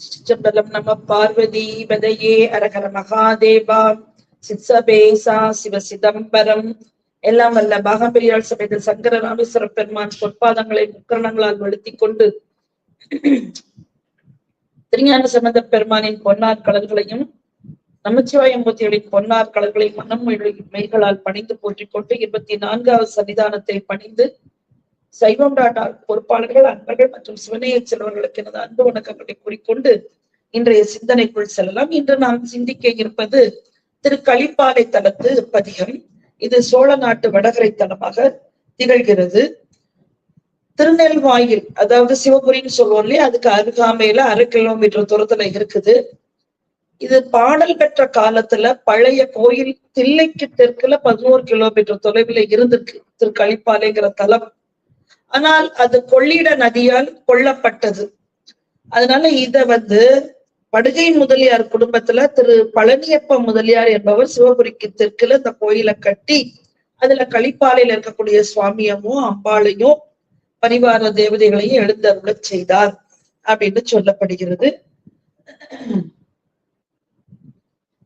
சிற்றம்பலம் நம பார்வதி பதையே அரகர மகாதேவா சித்சபேசா சிவ சிதம்பரம் எல்லாம் வல்ல பாகம்பெரியாள் சபையில் சங்கர ராமேஸ்வர பெருமான் பொற்பாதங்களை முக்கரணங்களால் வலுத்தி கொண்டு திருஞான சம்பந்த பெருமானின் பொன்னார் கலர்களையும் நமச்சிவாயம்பூத்திகளின் பொன்னார் கலர்களை மனம் மெய்களால் பணிந்து போற்றிக் கொண்டு இருபத்தி நான்காவது சன்னிதானத்தை பணிந்து சைவம் டாட்டா பொறுப்பாளர்கள் அன்பர்கள் மற்றும் சிவனைய செல்வர்களுக்கு எனது அன்பு வணக்கங்களை கூறிக்கொண்டு இன்றைய சிந்தனைக்குள் செல்லலாம். இன்று நாம் சிந்திக்க இருப்பது திரு களிப்பாலை தலத்து பதிகம். இது சோழ நாட்டு வடகரை தலமாக திகழ்கிறது. திருநெல்வாயில் அதாவது சிவபுரின்னு சொல்லுவோம் இல்லையா? அதுக்கு அருகாமையில அரை கிலோமீட்டர் தூரத்துல இருக்குது. இது பாடல் பெற்ற காலத்துல பழைய கோயில் தில்லைக்கு தெற்குல பதினோரு கிலோமீட்டர் தொலைவில் இருந்திருக்கு. திரு களிப்பாலைங்கிற தலம். ஆனால் அது கொள்ளிட நதியால் கொல்லப்பட்டது. அதனால இத வந்து படுகை முதலியார் குடும்பத்துல திரு பழனியப்ப முதலியார் என்பவர் சிவபுரிக்கு தெற்குல இந்த கோயிலை கட்டி அதுல களிப்பாலையில இருக்கக்கூடிய சுவாமியமும் அம்பாளையும் பரிவார தேவதைகளையும் எழுந்தருள செய்தார் அப்படின்னு சொல்லப்படுகிறது.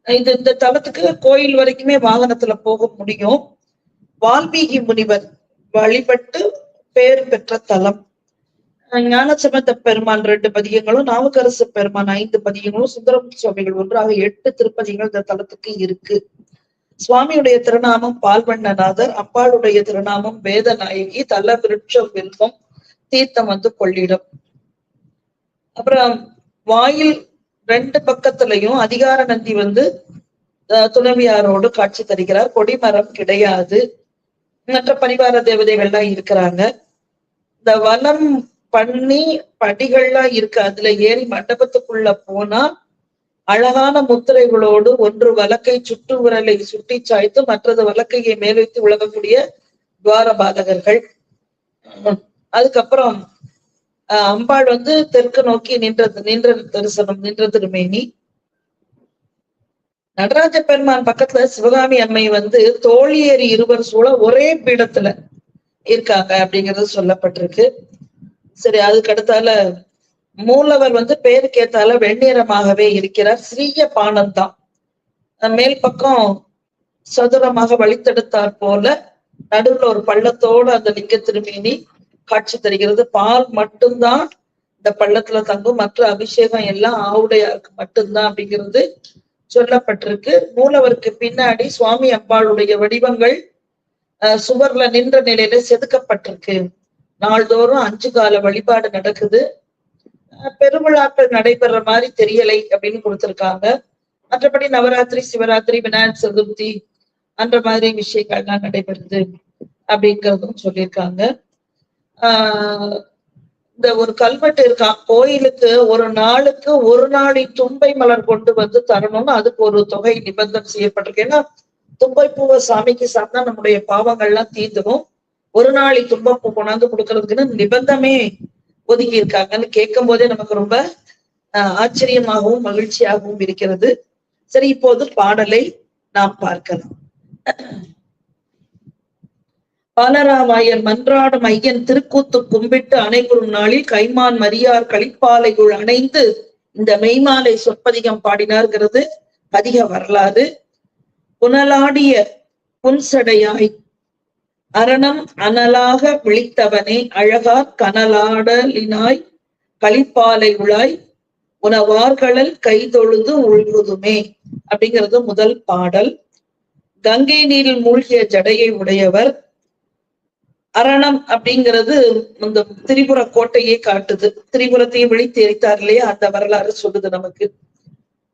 இது இந்த தலத்துக்கு கோயில் வரைக்குமே வாகனத்துல போக முடியும். வால்மீகி முனிவர் வழிபட்டு பெயர் பெற்ற தலம். ஞானசம்பந்த பெருமான் ரெண்டு பதிகங்களும் நாவுக்கரசு பெருமான் ஐந்து பதிகங்களும் சுந்தரம் சுவாமிகள் ஒன்றாக எட்டு திருப்பதிகள் இந்த தலத்துக்கு இருக்கு. சுவாமியுடைய திருநாமம் பால்வண்ணநாதர் அப்பாளுடைய திருநாமம் வேதநாயகி தல விருட்சம் வில்வம் தீர்த்தம் வந்து கொள்ளிடம். அப்புறம் வாயில் ரெண்டு பக்கத்துலயும் அதிகார நந்தி வந்து துணவியாரோடு காட்சி தருகிறார். கொடிமரம் கிடையாது. மற்ற பரிவார தேவதைகள்லாம் இருக்கிறாங்க. இந்த வனம் பண்ணி படிகள்லாம் இருக்கு. அதுல ஏறி மண்டபத்துக்குள்ள போனா அழகான முத்திரைகளோடு ஒன்று வழக்கை சுட்டு உரலை சுட்டி சாய்த்து மற்றது வழக்கையை மேல் வைத்து உலகக்கூடிய துவாரபாலகர்கள் அதுக்கப்புறம் அம்பாள் வந்து தெற்கு நோக்கி நின்றது நின்ற தரிசனம் நின்ற திருமேனி. நடராஜ பெருமான் பக்கத்துல சிவகாமி அம்மை வந்து தோழியேறி இருவர் சூழ ஒரே பீடத்துல இருக்காங்க அப்படிங்கிறது சொல்லப்பட்டிருக்கு. சரி அதுக்கடுத்தால மூலவர் வந்து பேருக்கு ஏத்தால வெண்ணிறமாகவே இருக்கிறார். சிறிய பானம் தான். மேல் பக்கம் சதுரமாக வழித்தெடுத்தார் போல நடுவுல ஒரு பள்ளத்தோடு அந்த லிங்க திருமேனி காட்சி தருகிறது. பால் மட்டும்தான் இந்த பள்ளத்துல தங்கும். மற்ற அபிஷேகம் எல்லாம் ஆவுடையாருக்கு மட்டும்தான் அப்படிங்கிறது சொல்லப்பட்டிருக்கு. மூலவருக்கு பின்னாடி சுவாமி அம்பாளுடைய வடிவங்கள் சுவர்ல நின்ற நிலையில செதுக்கப்பட்டிருக்கு. நாள்தோறும் அஞ்சு கால வழிபாடு நடக்குது. பெருவிழாக்கள் நடைபெற மாதிரி தெரியலை அப்படின்னு கொடுத்திருக்காங்க. மற்றபடி நவராத்திரி சிவராத்திரி விநாயகர் சதுர்த்தி அந்த மாதிரி விஷயங்கள்லாம் நடைபெறுது அப்படிங்கிறதும் சொல்லியிருக்காங்க. ஆஹ் இந்த ஒரு கல்வெட்டு இருக்கான் கோயிலுக்கு ஒரு நாளுக்கு ஒரு நாளை தும்பை மலர் கொண்டு வந்து தரணும்னு அதுக்கு ஒரு தொகை நிபந்தனை செய்யப்பட்டிருக்கு. ஏன்னா தும்பை பூவை சாமிக்கு சாப்பிட்டா நம்முடைய பாவங்கள்லாம் தீர்ந்துடும் ஒரு நாளை தும்பப்பூ கொண்டாந்து கொடுக்கறதுக்குன்னு நிபந்தமே ஒதுக்கி இருக்காங்கன்னு கேட்கும் போதே நமக்கு ரொம்ப ஆச்சரியமாகவும் மகிழ்ச்சியாகவும் இருக்கிறது. சரி இப்போது பாடலை நாம் பார்க்கலாம். பாலராமாயர் மன்றாடும் ஐயன் திருக்கூத்து கும்பிட்டு அனைவரும் நாளில் கைமான் மரியார் களிப்பாலைக்குள் அணைந்து இந்த மெய்மாலை சொற்பதிகம் பாடினார்கிறது அதிக வரலாறு. புனலாடிய புன்சடையாய். அரணம் அனலாக விழித்தவனே அழகா கனலாடலினாய் களிப்பாலை உழாய் உணவார்களல் கைதொழுது உள்குதுமே அப்படிங்கிறது முதல் பாடல். கங்கை நீரில் மூழ்கிய ஜடையை உடையவர். அரணம் அப்படிங்கிறது இந்த திரிபுர கோட்டையை காட்டுது. திரிபுரத்தையும் விழித்து எரித்தார் இல்லையா? அந்த வரலாறு சொல்லுது நமக்கு.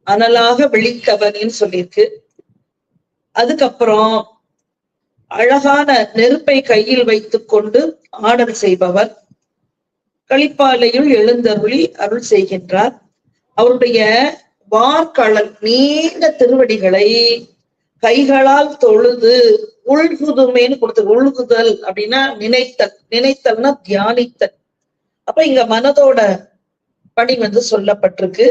அனலாக விழித்தவனின்னு சொல்லியிருக்கு. அதுக்கப்புறம் அழகான நெருப்பை கையில் வைத்துக் கொண்டு ஆடல் செய்பவர் களிப்பாலையில் எழுந்தருளி அருள் செய்கின்றார். அவருடைய வார்கழல் நீண்ட திருவடிகளை கைகளால் தொழுது உள்குதுமேன்னு கொடுத்து உள்குதல் அப்படின்னா நினைத்தல் நினைத்தல்னா தியானித்தல். அப்ப இங்க மனதோட பணி வந்து சொல்லப்பட்டிருக்கு.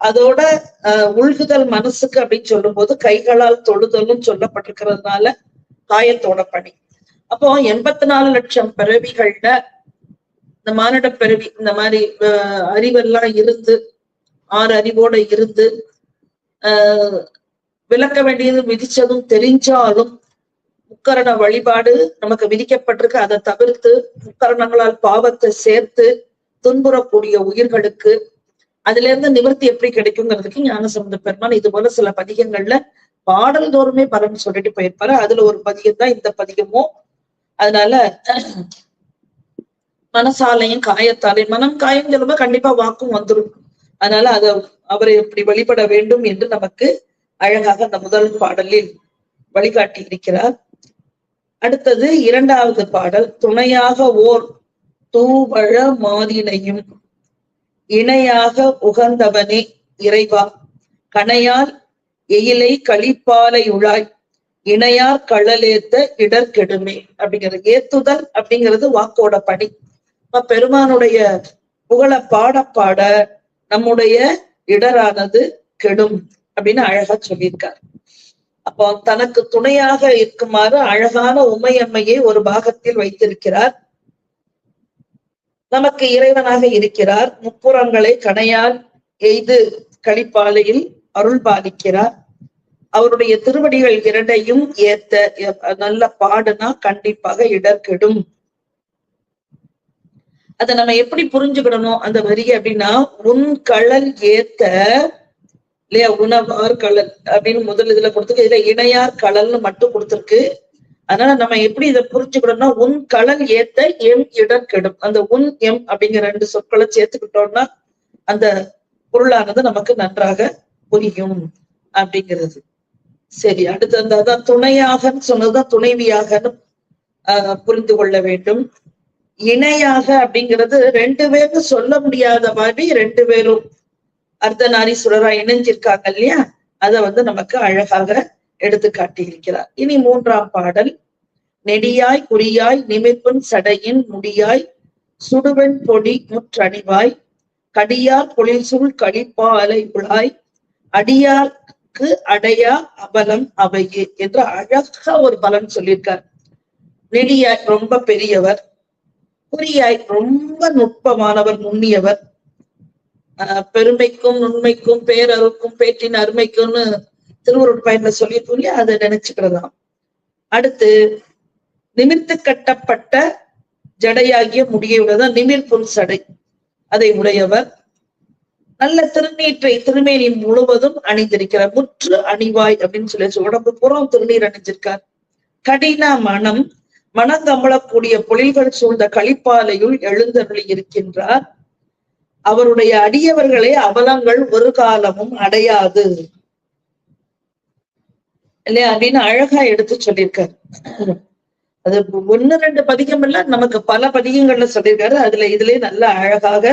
அதோட அஹ் உள்குதல் மனசுக்கு அப்படின்னு சொல்லும் போது கைகளால் தொழுதலும் சொல்லப்பட்டிருக்கிறதுனால காயத்தோட பணி அப்போ எண்பத்தி நாலு லட்சம் பிறவிகள்ல இந்த மானிட பிறவி இந்த மாதிரி அஹ், அறிவெல்லாம் இருந்து ஆறு அறிவோட இருந்து ஆஹ் விளக்க வேண்டியது விதிச்சதும் தெரிஞ்சாலும் முக்கரண வழிபாடு நமக்கு விதிக்கப்பட்டிருக்கு. அதை தவிர்த்து முக்கரணங்களால் பாவத்தை சேர்த்து துன்புறக்கூடிய உயிர்களுக்கு அதுல இருந்து நிவர்த்தி எப்படி கிடைக்குங்கிறதுக்கு ஞானசம்பந்த பெருமான் இது போல சில பதிகங்கள்ல பாடல் தோறுமே பலன் சொல்லிட்டு போயிருப்பாரு. அதுல ஒரு பதிகம் தான் இந்த பதிகமும் அதனால மனசாலையும் காயத்தாலையும் மனம் காயம் சொல்லும்போது கண்டிப்பா வாக்கும் வந்துரும். அதனால அத அவரை எப்படி வழிபட வேண்டும் என்று நமக்கு அழகாக அந்த முதல் பாடலில் வழிகாட்டி இருக்கிறார். அடுத்தது இரண்டாவது பாடல் துணையாக ஓர் தூவழ மாதினையும். இணையாக உகந்தவனே இறைவா. கணையால் எயிலை களிப்பாலை உழாய் இணையார் களலேத்த இடர்கெடுமே அப்படிங்கிறது. ஏத்துதல் அப்படிங்கிறது வாக்கோட பணி இப்ப பெருமானுடைய புகழ பாட பாட நம்முடைய இடரானது கெடும் அப்படின்னு அழகா சொல்லியிருக்கார். அப்போ தனக்கு துணையாக இருக்குமாறு அழகான உமையம்மையை ஒரு பாகத்தில் வைத்திருக்கிறார். நமக்கு இறைவனாக இருக்கிறார். முப்புறங்களை கணையால் எய்து களிப்பாலையில் அருள் பாலிக்கிறார். அவருடைய திருவடிகள் இரண்டையும் ஏத்த நல்ல பாடுனா கண்டிப்பாக இடர்கெடும். அத நம்ம எப்படி புரிஞ்சுக்கிடணும் அந்த வரி அப்படின்னா உன் கழல் ஏத்த இல்லையா உணவார் கழல் அப்படின்னு முதல் இதுல கொடுத்துருக்கு. இதுல இணையார் கழல்னு மட்டும் கொடுத்துருக்கு. அதனால நம்ம எப்படி இதை புரிஞ்சுக்கணும்னா உன் களல் ஏத்த எம் இடர் கெடும். அந்த உன் எம் அப்படிங்கிற ரெண்டு சொற்களை சேர்த்துக்கிட்டோம்னா அந்த பொருளானது நமக்கு நன்றாக புரியும் அப்படிங்கிறது. சரி அடுத்து அந்த அதான் துணையாகன்னு சொன்னதுதான் துணைவியாகன்னு ஆஹ் புரிந்து கொள்ள வேண்டும். இணையாக அப்படிங்கிறது ரெண்டு பேரும் சொல்ல முடியாத மாதிரி ரெண்டு பேரும் அர்த்தநாரீஸ்வரரா இணைஞ்சிருக்காங்க இல்லையா? அத வந்து நமக்கு அழகாக எடுத்து காட்டியிருக்கிறார். இனி மூன்றாம் பாடல். நெடியாய் குறியாய் நிமிர்ப்பின் சடையின் முடியாய் சுடுவெண் பொடி முற்றணிவாய் கடியார் பொழில்சூழ் களிப்பாலை உழாய் அடியார்க்கு அடையா அபலம் அவையே என்று அழகா ஒரு பலன் சொல்லியிருக்கார். நெடியாய் ரொம்ப பெரியவர். குறியாய் ரொம்ப நுட்பமானவர் நுண்ணியவர். ஆஹ் பெருமைக்கும் நுண்மைக்கும் பேரருக்கும் பேட்டின் அருமைக்கும்னு திருவருட் பயன்ல சொல்லியிருக்கோம் இல்லையா? அதை நினைச்சுக்கிறதாம் அடுத்து நிமிர்த்து கட்டப்பட்ட ஜடையாகிய முடியுள்ளதான் நிமிர்ப்புல் சடை. அதை உடையவர் நல்ல திருநீற்றை திருமேனி முழுவதும் அணிந்திருக்கிறார். முற்று அணிவாய் அப்படின்னு சொல்லி உடம்பு புறம் திருநீர் அணிஞ்சிருக்கார். கடின மனம் மனங்கமலக்கூடிய பொழில்கள் சூழ்ந்த களிப்பாலையுள் எழுந்தருளி இருக்கின்றார். அவருடைய அடியவர்களை அவலங்கள் ஒரு காலமும் அடையாது. இல்லையா? அப்படின்னு அழகா எடுத்து சொல்லியிருக்காரு. அது ஒண்ணு ரெண்டு பதிகம் இல்ல நமக்கு பல பதிகங்கள்ல சொல்லியிருக்காரு. அதுல இதுலயே நல்ல அழகாக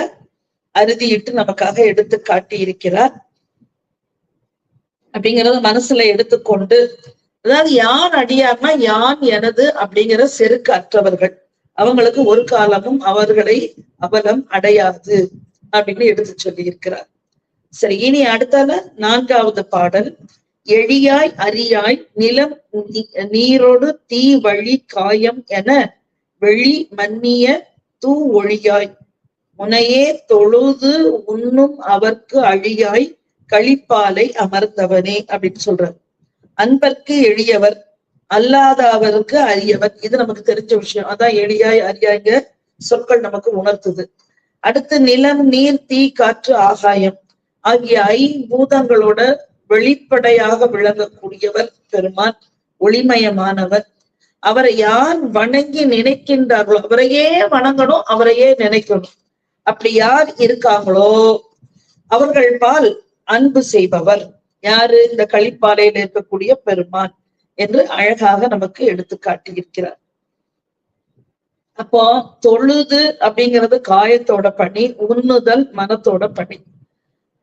அறுதியிட்டு நமக்காக எடுத்து காட்டி இருக்கிறார் அப்படிங்கறத மனசுல எடுத்துக்கொண்டு அதாவது யான் அடியார்னா யான் எனது அப்படிங்கிற செருக்கு அற்றவர்கள். அவங்களுக்கு ஒரு காலமும் அவர்களை அவலம் அடையாது அப்படின்னு எடுத்து சொல்லி இருக்கிறார் சரி இனி அடுத்தால நான்காவது பாடல். எழியாய் அரியாய் நிலம் நீரோடு தீ வழி காயம் என வெளி மன்னிய தூ ஒழியாய். முனையே தொழுது உண்ணும் அவர்க்கு அழியாய் களிப்பாலை அமர்ந்தவனே அப்படின்னு சொல்றார். அன்பர்க்கு எளியவர் அல்லாத அவருக்கு அரியவர். இது நமக்கு தெரிஞ்ச விஷயம். அதான் எளியாய் அரியாய்ங்க சொற்கள் நமக்கு உணர்த்துது. அடுத்து நிலம் நீர் தீ காற்று ஆகாயம் ஆகிய பூதங்களோட வெளிப்படையாக விளங்கக்கூடியவர் பெருமான் ஒளிமயமானவர். அவரை யார் வணங்கி நினைக்கின்றார்களோ அவரையே வணங்கணும் அவரையே நினைக்கணும். அப்படி யார் இருக்காங்களோ அவர்கள் பால் அன்பு செய்பவர். யாரு? இந்த களிப்பாறையில் இருக்கக்கூடிய பெருமான் என்று அழகாக நமக்கு எடுத்து காட்டியிருக்கிறார். அப்போ தொழுது அப்படிங்கிறது காயத்தோட பணி உண்ணுதல் மனத்தோட பணி.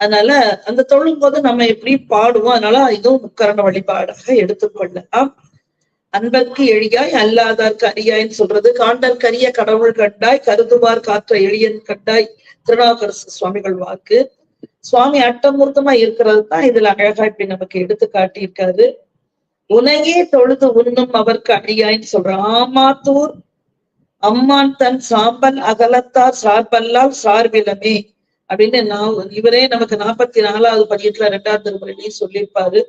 அதனால அந்த தொழும் போது நம்ம எப்படி பாடுவோம் அதனால இதுவும் முக்கரண வழிபாடாக எடுத்துக்கொள்ளலாம் அன்பர்க்கு எளியாய் அல்லாதார்க்கு அரியாய்ன்னு சொல்றது. காண்டற்கரிய கடவுள் கண்டாய் கருதுவார் காற்ற எளியன் கண்டாய் திருநாவுக்கரசு சுவாமிகள் வாக்கு. சுவாமி அட்டமூர்த்தமா இருக்கிறது தான் இதுல அழகா இப்படி நமக்கு எடுத்து காட்டியிருக்காரு. உனையே தொழுது உண்ணும் அவர்க்கு அடியாய்ன்னு சொல்ற ஆமாத்தூர் அம்மான் தன் சாம்பல் அகலத்தார் சார்பல்லால் சார்பிலமே. அப்படின்னு நான் இவரே நமக்கு நாற்பத்தி நாலாவது பதியத்துல ரெண்டாவது திருமுறையிலையும் சொல்லியிருப்பாரு.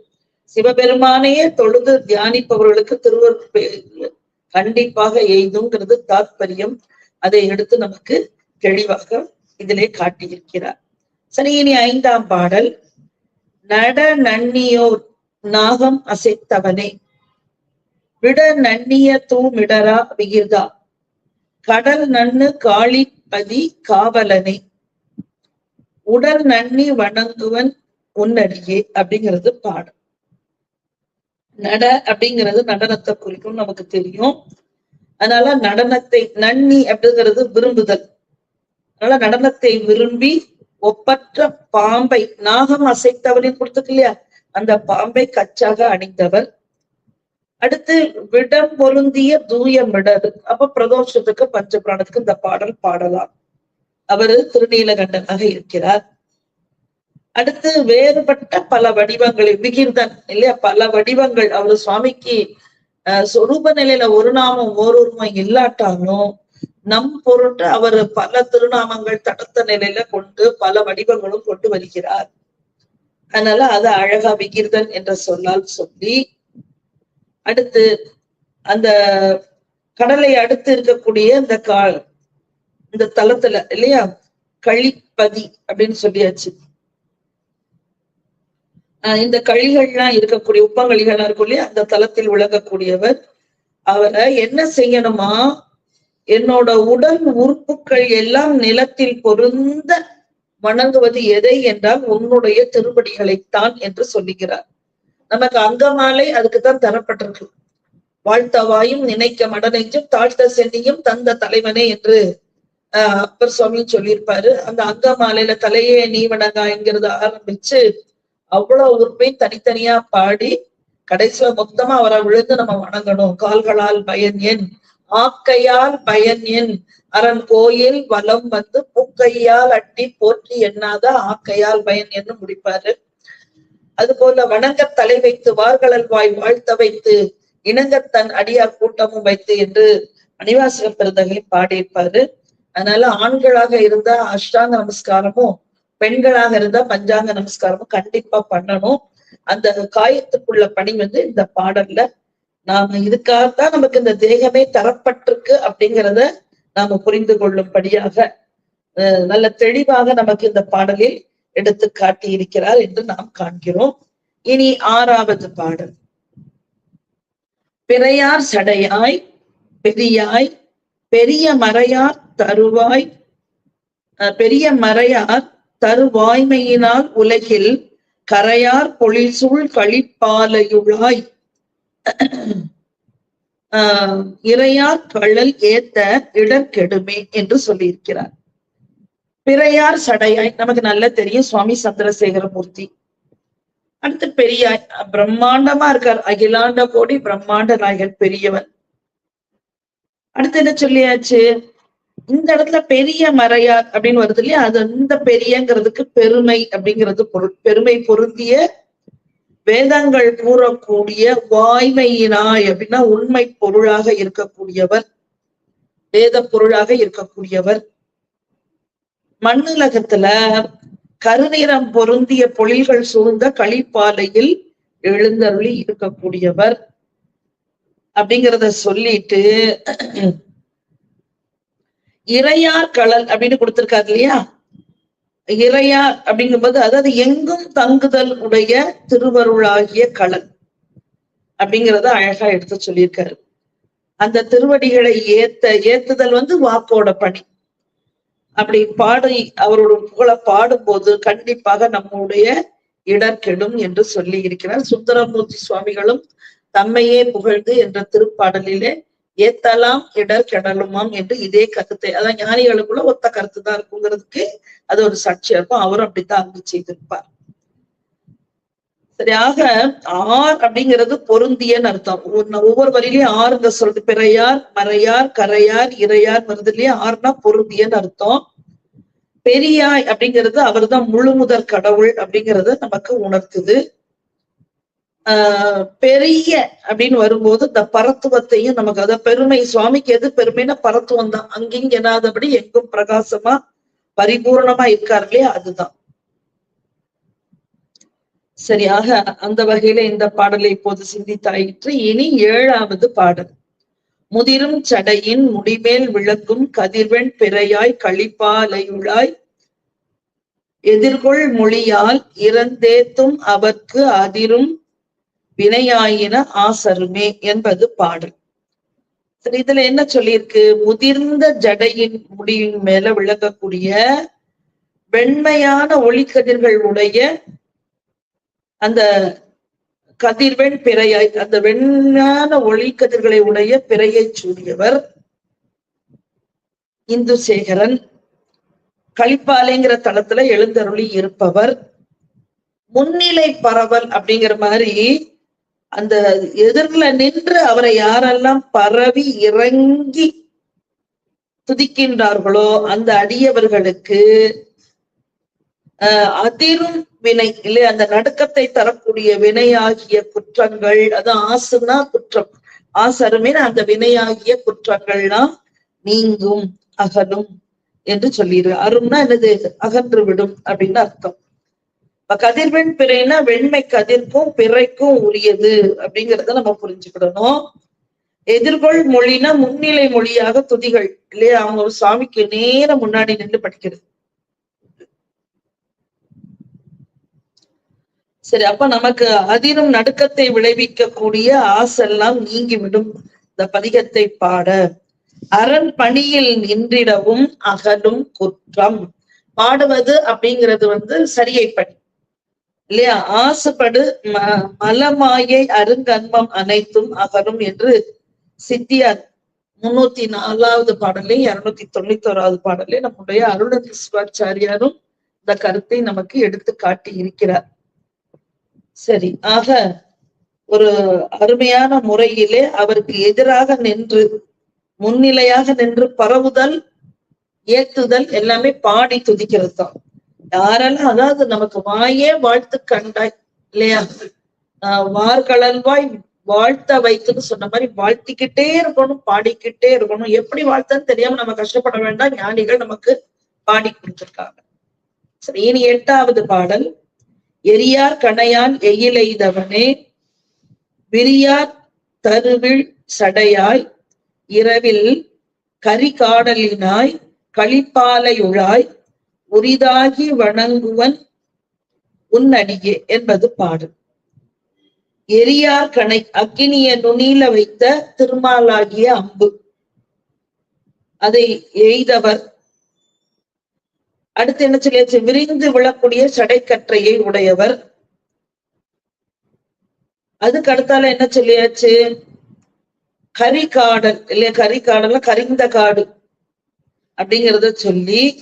சிவபெருமானையே தொழுது தியானிப்பவர்களுக்கு திருவருள் கண்டிப்பாக எய்துங்கிறது தாத்பரியம். அதை எடுத்து நமக்கு தெளிவாக இதிலே காட்டியிருக்கிறார். சரி இனி ஐந்தாம் பாடல். நட நன்னியோர் நாகம் அசைத்தவனே விட நன்னிய தூமிடரா விகிர்தா கடல் நன்னு காளிப்பதி காவலனே. உடல் நன்னி வணங்குவன் உன்னடியே அப்படிங்கிறது பாடம். நட அப்படிங்கிறது நடனத்தை குறிக்கும் நமக்கு தெரியும். அதனால நடனத்தை நன்னி அப்படிங்கிறது விரும்புதல். அதனால நடனத்தை விரும்பி ஒப்பற்ற பாம்பை நாகம் அசைத்தவரின் கொடுத்துக்கு இல்லையா? அந்த பாம்பை கச்சாக அணிந்தவர் அடுத்து விடம் பொருந்திய தூய மிடல் அப்ப பிரதோஷத்துக்கு பஞ்சபிராணத்துக்கு இந்த பாடல் பாடலாம். அவர் திருநீலகண்டனாக இருக்கிறார். அடுத்து வேறுபட்ட பல வடிவங்களில் விகிர்தன் இல்லையா? பல வடிவங்கள் அவரு சுவாமிக்கு சொரூப நிலையில ஒரு நாமம் ஓருருவம் இல்லாட்டாலும் நம் பொருட்டு அவர் பல திருநாமங்கள் தடுத்த நிலையில கொண்டு பல வடிவங்களும் கொண்டு வருகிறார். அதனால அது அழகா விகிர்தன் என்ற சொல்லால் சொல்லி அடுத்து அந்த கடலை அடுத்து இருக்கக்கூடிய இந்த கால் இந்த தளத்துல இல்லையா? கழிப்பதி அப்படின்னு சொல்லியாச்சு. இந்த கழிகள்லாம் இருக்கக்கூடிய உப்பங்கழிகள்லாம் இருக்கும் இல்லையா? அந்த தளத்தில் விளங்கக்கூடியவர். அவரை என்ன செய்யணுமா? என்னோட உடல் உறுப்புகள் எல்லாம் நிலத்தில் பொருந்த வணங்குவது எதை என்றால் உன்னுடைய திருப்படிகளைத்தான் என்று சொல்லுகிறார். நமக்கு அங்கமாலை அதுக்குத்தான் தரப்பட்டிருக்கு. வாழ்த்தவாயும் நினைக்க மடனெஞ்சும் தாழ்த்த சென்னியும் தந்த தலைவனே என்று அப்பர் சுவாமியும் சொல்லியிருப்பாரு. அந்த அங்கமாலையில தலையே நீ வணங்காய்ங்கிறத ஆரம்பிச்சு அவ்வளவு உறுப்பையும் தனித்தனியா பாடி கடைசியில மொத்தமா அவரை விழுந்து நம்ம வணங்கணும். கால்களால் பயன் என் ஆக்கையால் பயன் என். அரண் கோயில் வலம் வந்து பூக்கையால் அட்டி போற்றி எண்ணாத ஆக்கையால் பயன் என்று முடிப்பாரு. அது போல வணங்க தலை வைத்து வார்களல் வாய் வாழ்த்த வைத்து இணங்கத்தன் அடியார் கூட்டமும் வைத்து என்று மணிவாசக பெருந்தகை பாடியிருப்பாரு. அதனால ஆண்களாக இருந்தா அஷ்டாங்க நமஸ்காரமும் பெண்களாக இருந்தா பஞ்சாங்க நமஸ்காரமும் கண்டிப்பா பண்ணணும். அந்த காயத்துக்குள்ள பணி வந்து இந்த பாடல்ல. நாம இதுக்காகத்தான் நமக்கு இந்த தேகமே தரப்பட்டிருக்கு அப்படிங்கிறத நாம புரிந்து கொள்ளும்படியாக நல்ல தெளிவாக நமக்கு இந்த பாடலில் எடுத்து காட்டி இருக்கிறார் என்று நாம் காண்கிறோம். இனி ஆறாவது பாடல். பிறையார் சடையாய் பெரியாய் பெரிய மறையார் தருவாய் பெரிய மறையார் தருவாய்மையினால் உலகில் கரையார் பொழில் சூழ் கழிப்பாலையுளாய் ஆஹ் இறையார் கழல் ஏத்த இடர்கெடுமே என்று சொல்லியிருக்கிறார். பிறையார் சடையாய் நமக்கு நல்லா தெரியும் சுவாமி சந்திரசேகரமூர்த்தி. அடுத்து பெரியாய் பிரம்மாண்டமா இருக்கார். அகிலாண்ட கோடி பிரம்மாண்ட நாயகன் பெரியவன். அடுத்து என்ன சொல்லியாச்சு? இந்த இடத்துல பெரிய மறையார் அப்படின்னு வருது இல்லையா? அது அந்த பெரியங்கிறதுக்கு பெருமை அப்படிங்கிறது பொருள் பெருமை பொருந்திய வேதங்கள் கூறக்கூடிய வாய்மையினாய் அப்படின்னா உண்மை பொருளாக இருக்கக்கூடியவர் வேத பொருளாக இருக்கக்கூடியவர். மண்ணுலகத்துல கருநிறம் பொருந்திய பொழில்கள் சூழ்ந்த களிப்பாலையில் எழுந்தருளி இருக்கக்கூடியவர். அப்படிங்கிறத சொல்லிட்டு இறையார் கடல் அப்படின்னு கொடுத்திருக்காரு இல்லையா? இறையார் அப்படிங்கும்போது அதாவது எங்கும் தங்குதல் உடைய திருவருளாகிய கடல் அப்படிங்கிறத அழகா எடுத்து சொல்லியிருக்காரு. அந்த திருவடிகளை ஏத்த ஏத்துதல் வந்து வாக்கோட பணி. அப்படி பாடி அவரோட புகழை பாடும்போது கண்டிப்பாக நம்முடைய இடர் கெடும் என்று சொல்லி இருக்கிறார் சுந்தரமூர்த்தி சுவாமிகளும் தம்மையே புகழ்ந்து என்ற திருப்பாடலிலே ஏத்தலாம் இடர் கெடலுமாம் என்று இதே கருத்தை அதான் ஞானிகளுக்குள்ள ஒத்த கருத்து தான் இருக்குங்கிறதுக்கு அது ஒரு சாட்சியா இருக்கும். அவரும் அப்படித்தான் அங்கு செய்திருப்பார். சரியாக ஆர் அப்படிங்கிறது பொருந்தியன்னு அர்த்தம். ஒவ்வொரு வரியிலையும் ஆறுங்க சொல்றது. பிறையார் மறையார் கரையார் இறையார் வருது இல்லையா? ஆறுனா பொருந்தியன்னு அர்த்தம். பெரியாய் அப்படிங்கிறது அவர் தான் முழு முதற் கடவுள் அப்படிங்கறத நமக்கு உணர்த்துது. ஆஹ் பெரிய அப்படின்னு வரும்போது இந்த பரத்துவத்தையும் நமக்கு அத பெருமை சுவாமிக்கு எது பெருமைன்னா பரத்துவம் தான். அங்கிங்க எனாதபடி எங்கும் பிரகாசமா பரிபூர்ணமா இருக்கார் இல்லையா? அதுதான். சரியாக அந்த வகையில இந்த பாடலை இப்போது சிந்தித்தாயிற்று. இனி ஏழாவது பாடல். முதிரும் சடையின் முடிமேல் விளக்கும் கதிர்வெண் பிறையாய் களிப்பாலையுளாய் எதிர்கொள் மொழியால் இறந்தேத்தும் அவர்க்கு அதிரும் வினையாயின ஆசருமே என்பது பாடல். சரி இதுல என்ன சொல்லியிருக்கு? முதிர்ந்த ஜடையின் முடியின் மேல விளக்கக்கூடிய வெண்மையான ஒளிக்கதிர்கள் உடைய அந்த கதிர்வெண் பிறையாய் அந்த வெண்ணான ஒளிக்கதிர்களை உடைய பிறையை சூடியவர் இந்து சேகரன் களிப்பாலைங்கிற தளத்துல எழுந்தருளி இருப்பவர். முன்னிலை பரவல் அப்படிங்கிற மாதிரி அந்த எதிரில நின்று அவரை யாரெல்லாம் பரவி இறங்கி துதிக்கின்றார்களோ அந்த அடியவர்களுக்கு அஹ் அதிரும் வினை இல்லை அந்த நடுக்கத்தை தரக்கூடிய வினையாகிய குற்றங்கள் அது ஆசுனா குற்றம். ஆசருமே அந்த வினையாகிய குற்றங்கள்லாம் நீங்கும் அகலும் என்று சொல்லிடு அரும்னா என்னது? அகன்று விடும் அப்படின்னு அர்த்தம். கதிர்வெண் பிறைனா வெண்மை கதிர்க்கும் பிறைக்கும் உரியது அப்படிங்கறத நம்ம புரிஞ்சுக்கிடணும். எதிர்கொள் மொழினா முன்னிலை மொழியாக துதிகள் இல்லையா? அவங்க சுவாமிக்கு நேரம் முன்னாடி நின்று படிக்கிறது. சரி அப்ப நமக்கு அதிரும் நடுக்கத்தை விளைவிக்கக்கூடிய ஆசெல்லாம் நீங்கிவிடும். இந்த பதிகத்தை பாட. அரண் பணியில் நின்றிடவும் அகலும் குற்றம். பாடுவது அப்படிங்கிறது வந்து சரியை பணி இல்லையா? ஆசைப்படு ம மலமாயை அருங்கன்மம் அனைத்தும் அகரும் என்று சித்தியார் முன்னூத்தி நாலாவது பாடலே இருநூத்தி தொண்ணூத்தி ஓராவது பாடலே நம்முடைய அருணகிஸ்வாச்சாரியாரும் இந்த கருத்தை நமக்கு எடுத்து காட்டி இருக்கிறார். சரி ஆக ஒரு அருமையான முறையிலே அவருக்கு எதிராக நின்று முன்னிலையாக நின்று பரவுதல் ஏத்துதல் எல்லாமே பாடி துதிக்கிறது தான் யாரெல்லாம் அதாவது நமக்கு வாயே வாழ்த்து கண்டாய் இல்லையா? வார்களல்வாய் வாழ்த்த வைத்துன்னு சொன்ன மாதிரி வாழ்த்திக்கிட்டே இருக்கணும் பாடிக்கிட்டே இருக்கணும். எப்படி வாழ்த்தன்னு தெரியாம நம்ம கஷ்டப்பட வேண்டாம். ஞானிகள் நமக்கு பாடி கொடுத்திருக்காங்க. சரி இனி எட்டாவது பாடல். எரியார் கணையான் எயிலெய்தவனே விரியார் தருவில் சடையாய் இரவில் கரிகாடலினாய் களிப்பாலையுழாய் உரிதாகி வணங்குவன் உன்னடியே என்பது பாடல் எரியார் கணை அக்கினிய நுனியில வைத்த திருமாலாகிய அம்பு. அதை எய்தவர். அடுத்து என்ன சொல்லியாச்சு? விரிந்து விழக்கூடிய சடைக்கற்றையை உடையவர். அதுக்கு அடுத்தால என்ன சொல்லியாச்சு? கரிகாடல் இல்லையா? கரிகாடல்ல கரிந்த காடு அப்படிங்கிறத சொல்லி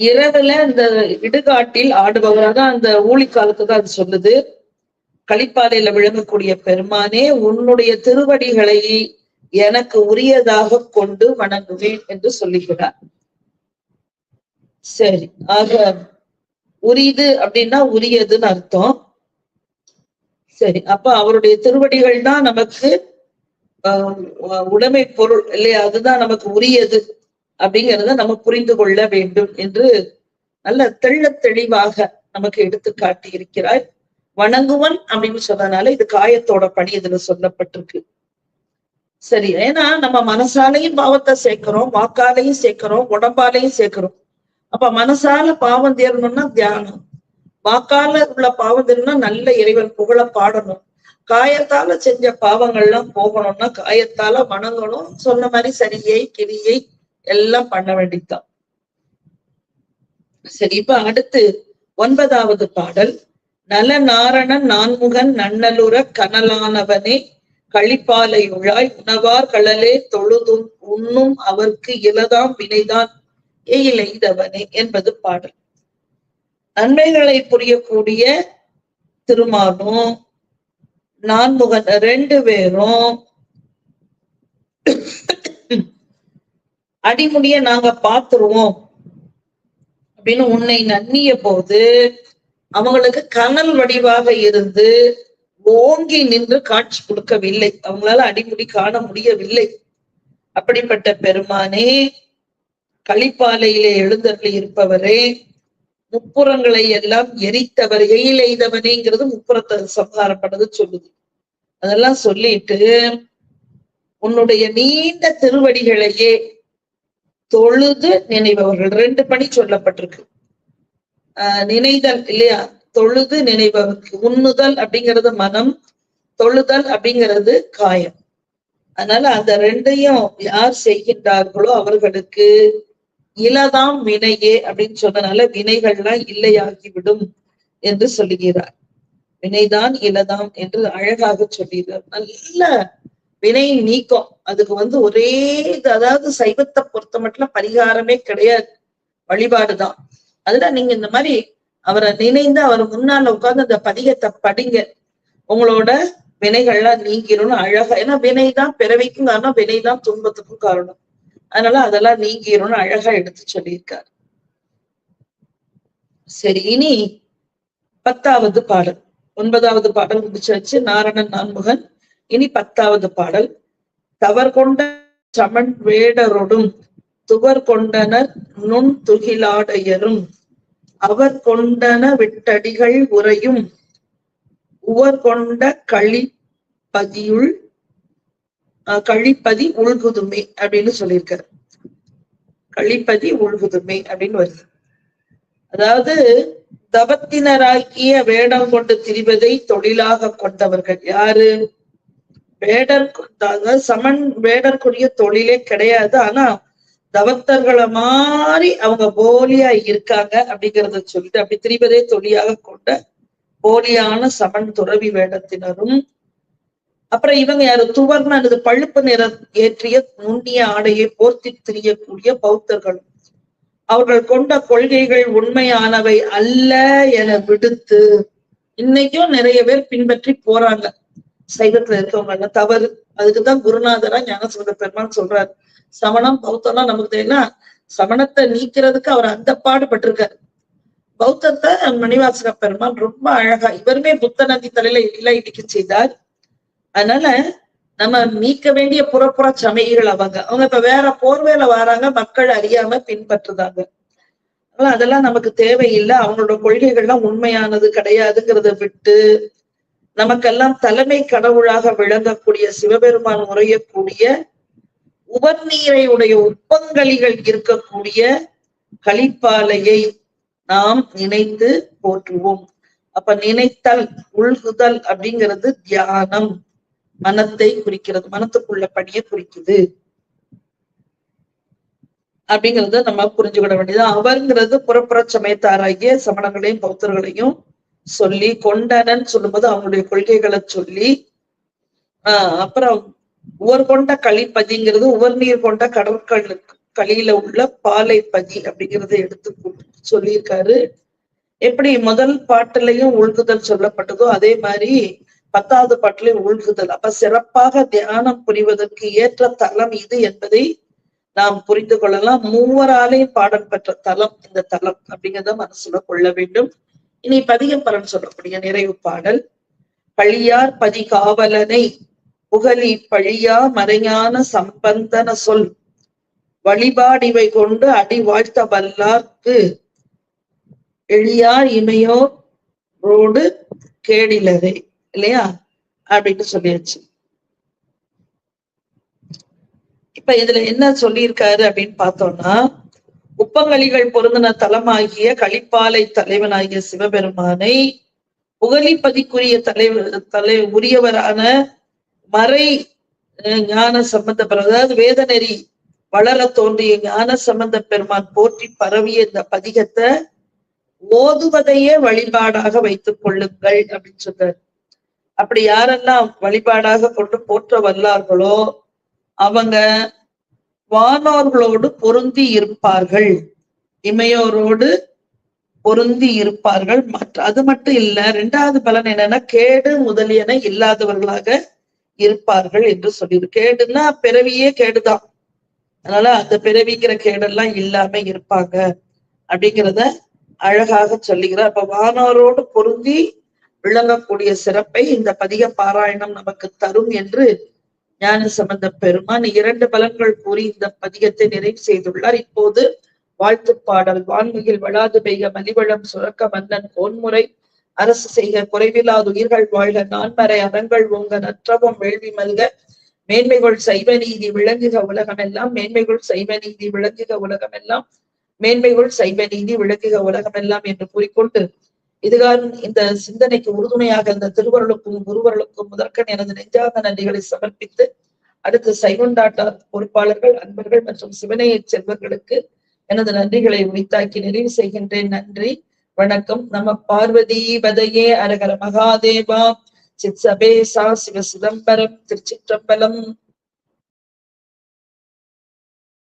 இரவுல இந்த இடுகாட்டில் ஆடுபவராக அந்த ஊழி தான் அது சொல்லுது. களிப்பாலையில விளங்கக்கூடிய பெருமானே உன்னுடைய திருவடிகளை எனக்கு உரியதாக கொண்டு வணங்குவேன் என்று சொல்லுகிறார். சரி ஆக உரியது அப்படின்னா உரியதுன்னு அர்த்தம். சரி அப்ப அவருடைய திருவடிகள் தான் நமக்கு உடைமை பொருள் இல்லையா? அதுதான் நமக்கு உரியது. அப்படிங்கிறத நம்ம புரிந்து கொள்ள வேண்டும் என்று நல்ல தெள்ள தெளிவாக நமக்கு எடுத்து காட்டி இருக்கிறாய். வணங்குவன் அப்படின்னு சொன்னதுனால இது காயத்தோட பணி இதுல சொல்லப்பட்டிருக்கு. சரி ஏன்னா நம்ம மனசாலையும் பாவத்தை சேர்க்கிறோம் வாக்காலையும் சேர்க்கிறோம் உடம்பாலையும் சேர்க்கிறோம். அப்ப மனசால பாவம் தேரணும்னா தியானம். வாக்கால உள்ள பாவம் தேரணும்னா நல்ல இறைவன் புகழ பாடணும். காயத்தால செஞ்ச பாவங்கள்லாம் போகணும்னா காயத்தால வணங்கணும். சொன்ன மாதிரி சரியை கிரியை எல்லாம் பண்ண வேண்டியதுதான். சரி இப்ப அடுத்து ஒன்பதாவது பாடல். நல நாரணன் நான்முகன் நன்னலுற கனலானவனே கழிப்பாலையுழாய் உணவார் கடலே தொழுதும் உண்ணும் அவர்க்கு இலதாம் வினைதான். எய்தவனே என்பது பாடல். நன்மைகளை புரியக்கூடிய திருமாலும் நான்முகன் ரெண்டு பேரும் அடிமுடிய நாங்க பாத்துருவோம். அப்படின்னு உன்னை நன்னிய போது அவங்களுக்கு கனல் வடிவாக இருந்து ஓங்கி நின்று காட்சி கொடுக்கவில்லை. அவங்களால அடிமுடி காண முடியவில்லை. அப்படிப்பட்ட பெருமானே களிப்பாலையிலே எழுந்தருளி இருப்பவரே முப்புறங்களை எல்லாம் எரித்தவர் எயில் எய்தவனேங்கிறது முப்புறத்தை சம்ஹாரப்படுது சொல்லுது. அதெல்லாம் சொல்லிட்டு உன்னுடைய நீண்ட திருவடிகளையே தொழுது நினைபவர்கள். ரெண்டு பணி சொல்லப்பட்டிருக்கு. ஆஹ் நினைதல் இல்லையா? தொழுது நினைபவருக்கு. உண்ணுதல் அப்படிங்கிறது மனம் தொழுதல் அப்படிங்கிறது காயம். அதனால அந்த ரெண்டையும் யார் செய்கின்றார்களோ அவர்களுக்கு இலதாம் வினையே அப்படின்னு சொன்னனால வினைகள்லாம் இல்லையாகிவிடும் என்று சொல்லுகிறார். வினைதான் இலதாம் என்று அழகாக சொல்கிறார் நல்ல வினை நீக்கம். அதுக்கு வந்து ஒரே இது அதாவது சைவத்தை பொறுத்த மட்டும் பரிகாரமே கிடையாது. வழிபாடுதான். அதுல நீங்க இந்த மாதிரி அவரை நினைந்து அவர் முன்னால உட்கார்ந்து அந்த பதிகத்தை படிங்க. உங்களோட வினைகள்லாம் நீங்கிரும்னு அழகா ஏன்னா வினைதான் பிறவிக்கும் காரணம் வினைதான் துன்பத்துக்கும் காரணம். அதனால அதெல்லாம் நீங்கிரும்னு அழகா எடுத்து சொல்லியிருக்காரு. சரி இனி பத்தாவது பாடல். ஒன்பதாவது பாடல் முடிச்சாச்சு. நாரணன் நான்முகன் இனி பத்தாவது பாடல். தவர் கொண்ட சமன் வேடரொடும் துவர் கொண்டனர் நுண் துகிலாடையரும். அவர் கொண்டன விட்டடிகள் உரையும் உவர் கொண்ட களி பதியுள் கழிப்பதி உள்குதுமே அப்படின்னு சொல்லியிருக்காரு. கழிப்பதி உள்குதுமே அப்படின்னு வருது. அதாவது தவத்தினராக்கிய வேடம் கொண்டு திரிவதை தொழிலாக கொண்டவர்கள் யாரு? வேடர் சமன் வேடர்க்குரிய தொழிலே கிடையாது. ஆனா தவத்தர்களை மாறி அவங்க போலியா இருக்காங்க அப்படிங்கறத சொல்லிட்டு அப்படி திரிபதே தொழிலாக கொண்ட போலியான சமன் துறவி வேடத்தினரும் அப்புறம் இவங்க யாரு? துவர்ண அல்லது பழுப்பு நிறம் ஏற்றிய நுண்ணிய ஆடையை போர்த்தி திரியக்கூடிய பௌத்தர்களும். அவர்கள் கொண்ட கொள்கைகள் உண்மையானவை அல்ல என விடுத்து இன்னைக்கும் நிறைய பேர் பின்பற்றி போறாங்க. சைவத்துல இருக்கவங்க எல்லாம் தவறு. அதுக்குதான் குருநாதரா ஞானசுந்த பெருமான் சொல்றாரு. சமணம் பௌத்தம்னா நமக்கு தெரியும்னா சமணத்தை நீக்கிறதுக்கு அவர் அந்த பாடுபட்டிருக்காரு. பௌத்தத்தை மணிவாசக பெருமான் ரொம்ப அழகா இவருமே புத்த நதி தலையில இலை இடிக்க செய்தார். அதனால நம்ம நீக்க வேண்டிய புறப்புற சமைகள் அவங்க. அவங்க இப்ப வேற போர்வேல வராங்க மக்கள் அறியாம பின்பற்றுதாங்க அதெல்லாம் நமக்கு தேவையில்லை. அவங்களோட கொள்கைகள்லாம் உண்மையானது கிடையாதுங்கிறத விட்டு நமக்கெல்லாம் தலைமை கடவுளாக விளங்கக்கூடிய சிவபெருமான் உரையக்கூடிய உபநீரை உடைய உப்பங்களிகள் இருக்கக்கூடிய களிப்பாலையை நாம் நினைத்து போற்றுவோம். அப்ப நினைத்தல் உள்குதல் அப்படிங்கிறது தியானம். மனத்தை குறிக்கிறது மனத்துக்குள்ள பணியை குறிக்குது. அப்படிங்கறத நம்ம புரிஞ்சுக்கிட வேண்டியது அவருங்கிறது புறப்புற சமயத்தாராகிய சமணங்களையும் பௌத்தர்களையும் சொல்லி கொண்டனன் சொல்லும்போது அவங்களுடைய கொள்கைகளை சொல்லி ஆஹ் அப்புறம் உவர் கொண்ட களிப்பதிங்கிறது உவர் நீர் கொண்ட கடற்கல்லுக்கு களியில உள்ள பாலை பதி அப்படிங்கறத எடுத்து சொல்லியிருக்காரு. எப்படி முதல் பாட்டுலயும் உள்குதல் சொல்லப்பட்டதோ அதே மாதிரி பத்தாவது பாட்டிலையும் உள்குதல். அப்ப சிறப்பாக தியானம் புரிவதற்கு ஏற்ற தலம் இது என்பதை நாம் புரிந்து கொள்ளலாம். மூவராலையும் பாடல் பெற்ற தலம் இந்த தலம் அப்படிங்கிறத மனசுல கொள்ள வேண்டும். இனி பதியம் பலன் சொல்லக்கூடிய நிறைவு பாடல். பழியார் பதி காவலனை புகழி பழியா மறையான சம்பந்தன சொல். வழிபாடிவை கொண்டு அடி வாழ்த்த வல்லார்க்கு எளியார் இமையோர் ரோடு கேடிலரே இல்லையா? அப்படின்னு சொல்லியாச்சு. இப்ப இதுல என்ன சொல்லியிருக்காரு அப்படின்னு பார்த்தோம்னா உப்பங்களிகள் பொருந்தின தலமாகிய களிப்பாலை தலைவனாகிய சிவபெருமானை புகழிப்பதிக்குரிய தலைவர் தலை உரியவரான மறை ஞான சம்பந்த அதாவது வேத நெறி வளர தோன்றிய ஞான சம்பந்த பெருமான் போற்றி பரவிய இந்த பதிகத்தை ஓதுவதையே வழிபாடாக வைத்துக் கொள்ளுங்கள் அப்படின்னு சொல்றார் அப்படி யாரெல்லாம் வழிபாடாக கொண்டு போற்ற வல்லார்களோ அவங்க வானோர்களோடு பொருந்தி இருப்பார்கள். இமையோரோடு பொருந்தி இருப்பார்கள். மற்ற அது மட்டும் இல்ல ரெண்டாவது பலன் என்னன்னா கேடு முதலியன இல்லாதவர்களாக இருப்பார்கள் என்று சொல்லிடு கேடுன்னா பிறவியே கேடுதான். அதனால அந்த பிறவிக்கிற கேடெல்லாம் இல்லாம இருப்பாங்க அப்படிங்கிறத அழகாக சொல்லுகிறார். அப்ப வானோரோடு பொருந்தி விளங்கக்கூடிய சிறப்பை இந்த பதிக பாராயணம் நமக்கு தரும் என்று ஞான சம்பந்த பெருமான் இரண்டு பலன்கள் கூறி இந்த பதிகத்தை நிறைவு செய்துள்ளார். இப்போது வாழ்த்து பாடல் வான்மையில் வளாது பெய்க மலிவளம் சுரக்க மன்னன் கோன்முறை. அரசு செய்க குறைவில்லாத உயிர்கள் வாழ்க நான்மறை அறங்கள் ஓங்க நற்றவம் வேள்வி மல்க. மேன்மைகள் சைவ நீதி விளங்குக உலகமெல்லாம். மேன்மைகள் சைவ நீதி விளங்குக உலகமெல்லாம். மேன்மைகள் சைவ நீதி விளங்குக உலகமெல்லாம் என்று கூறிக்கொண்டு இதுதான் இந்த சிந்தனைக்கு உறுதுணையாக இந்த திருவருளுக்கும் குருவருளுக்கும் முதற்கண் எனது நெஞ்சார்ந்த நன்றிகளை சமர்ப்பித்து அடுத்து சைவண்டாட்டார் பொறுப்பாளர்கள் அன்பர்கள் மற்றும் சிவனைய செல்வர்களுக்கு எனது நன்றிகளை உரித்தாக்கி நிறைவு செய்கின்றேன். நன்றி வணக்கம். நம பார்வதி பதையே அரகர மகாதேவா. சித் சபேசா சிவ சிதம்பரம் திருச்சிற்றம்பலம்.